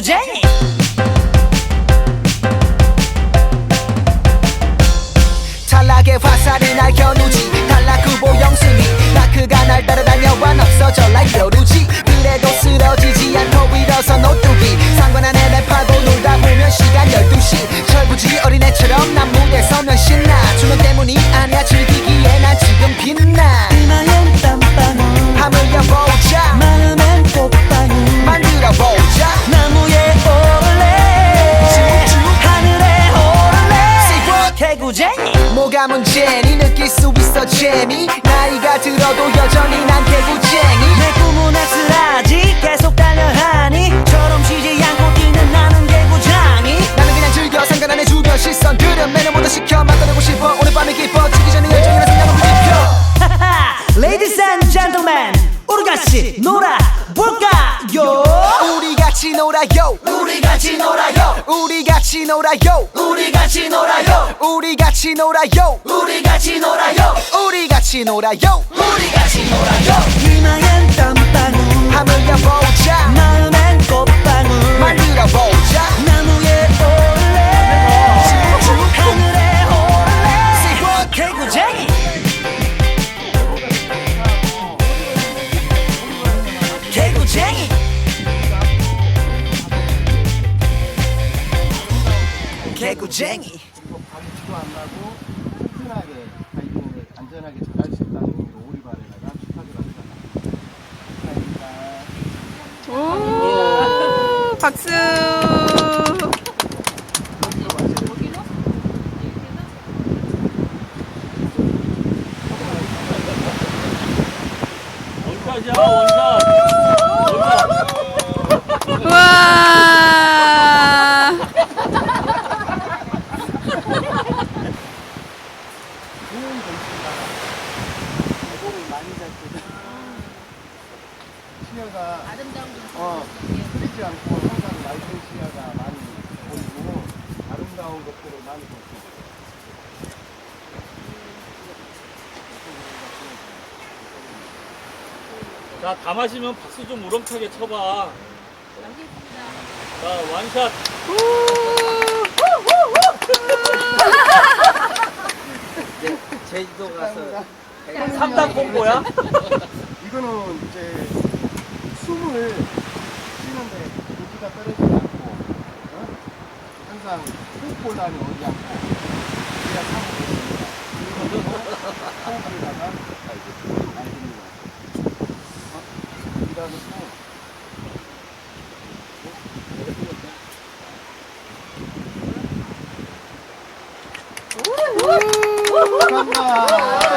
Jay. 재미 나이가 들어도 여전히 난 개구쟁이. 내 꿈은 엑스라지 계속 달려하니. 쉬지 않고 뛰는 나는 개구장이. 나는 그냥 즐겨 상관 안해 주변 시선 들은 매너 모두 시켜 만들고 싶어. 오늘 밤이 깊어 지기 전에 열정이나 생각을 부딪혀 Ladies and gentlemen 우리 같이 놀아볼까요? 우리 같이 놀아요. 우리 같이 놀아요 우리 같이 놀아요. 우리 같이 놀아요. 우리 같이 놀아요. 우리 같이 놀아요. 우리 같이 놀아요. 우리 같이 놀아요. 이마엔 땀방울. 하물며 보자. 마음엔 꽃방울. 만들어 보자. 나무에 올래. 하늘에 올래. 개구쟁이. 개구쟁이 개구쟁이 가지도 안 나고 튼튼하게 하이킹을 안전하게 잘 할 수 있다는 의미로 오리발에다가 축하드립니다. 감사합니다. 오, 박수. 원샷이야 원샷 원샷 와. 좋은 점수가 계곡을 많이 잡거든. 시야가 어, 흐리지 않고 항상 맑은 시야가 많이 보이고 아름다운 것들을 많이 볼수 있어요. 자 다 마시면 박수 좀 우렁차게 쳐봐 자 원샷 제주도 가서 감사합니다. 3단 콤보야? 이거는 이제 숨을 쉬는데 고기가 떨어지지 않고 어? 항상 호흡곤란이 오지 않고 우리가 참고 있습니다. 그리고 호흡하다가 날립니다. 어? 이러면서 감사합니다.